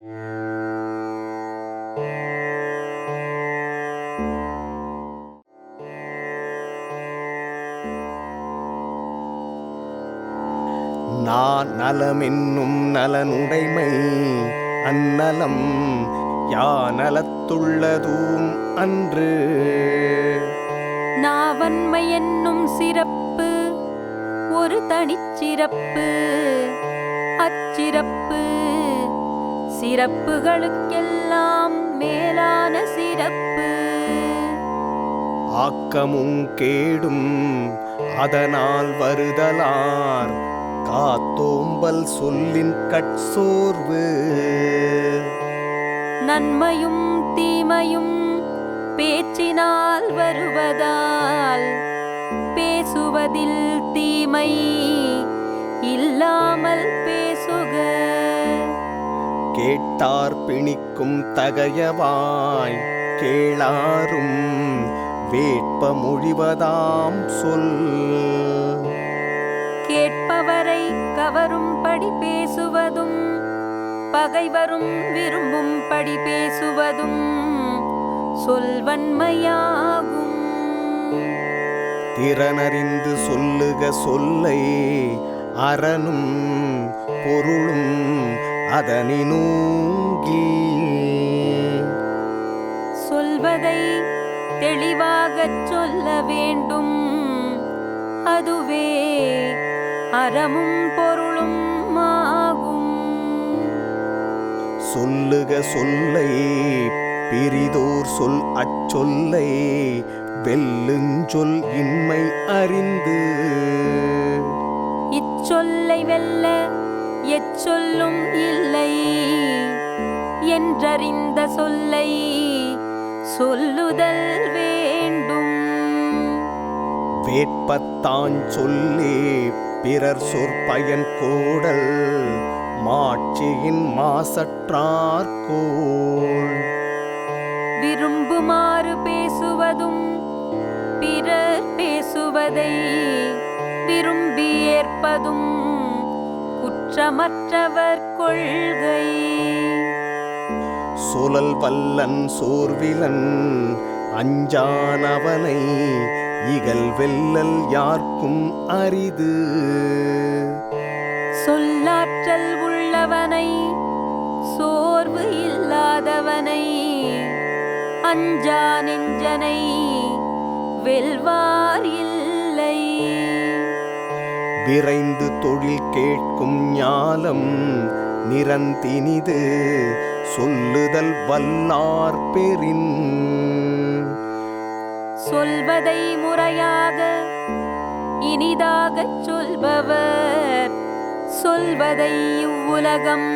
நான் நலமென்னும் நலனுடைமை அந்நலம் யானலத்துள்ளதூம் அன்று. நாவன்மை என்னும் சிறப்பு ஒரு தனிச்சிறப்பு அச்சிறப்பு. சிறப்புகளுக்கெல்லாம் மேலான சிறப்பு. ஆக்கமும் கேடும் அதனால் வருதலார். காத்தோம்பல் சொல்லின் கட்சோர்வு. நன்மையும் தீமையும் பேச்சினால் வருவதால் பேசுவதில் தீமை இல்லாமல் பேசுக கேட்டார் பிணிக்கும் தகையவாய் கேளாரும் வேட்ப மொழிவதாம் சொல். கேட்பவரை கவரும்படி பேசுவதும் பகைவரும் விரும்பும்படி பேசுவதும் சொல்வன்மையாகும். திறனறிந்து சொல்லுக சொல்லை அறனும் பொருளும் அதனினூங்கி சொல்வதை தெளிவாகச் சொல்ல வேண்டும். அதுவே அறமும் பொருளும் ஆகும். சொல்லுக சொல்லை பிரிதோர் சொல் அச்சொல்லை வெல்லுஞ்சொல் இன்மை அறிந்து. இச்சொல்லை வெல்ல எச்சொல்லும் இல்லை என்றறிந்த சொல்லை சொல்லுதல் வேண்டும். வேட்பத்தான் சொல்லே பிறர் சொற்பயன் கோடல் மாட்சியின் மாசற்றார்கோள் விரும்புமாறு பேசுவதும் பிறர் பேசுவதை விரும்பி ஏற்பதும் குற்றமற்றவர் கொள்கை. சுழல் வல்லன் சோர்விலன் அஞ்சானவனை இகல் வெல்லல் யார்க்கும் அரிது. சொல்லாற்றல் உள்ளவனை சோர்வு இல்லாதவனை அஞ்சா நெஞ்சனை வெல்வார் இல்லை. விரைந்து தொழில் கேட்கும் ஞாலம் நிரந்தினிது. சொல்லுதல் வல்லார் சொல்வதை முறையாக இனிதாகச் சொல்பவர். சொல்வதை இவ்வுலகம்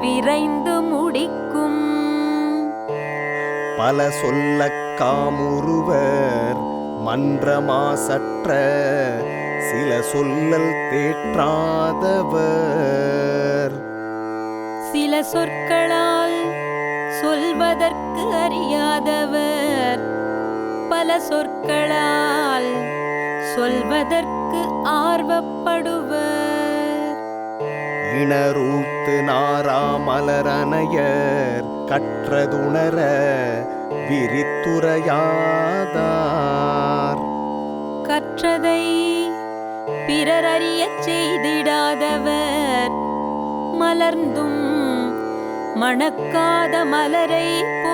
விரைந்து முடிக்கும். பல காமுறுவர் மன்றமாசற்ற சில சொல்லல் தேற்றாதவர். சில சொற்களால் சொல்வதற்கு அறியாதவர். பல சொற்களால் சொல்வதற்கு ஆர்வப்படுவர். இணரூத்து நாராமலரணையர் கற்றதுணர விரித்துரையாதார். கற்றதை பிறர் அறியச் செய்திடாதவர். மலர்ந்தும் மணக்காத மலரை போ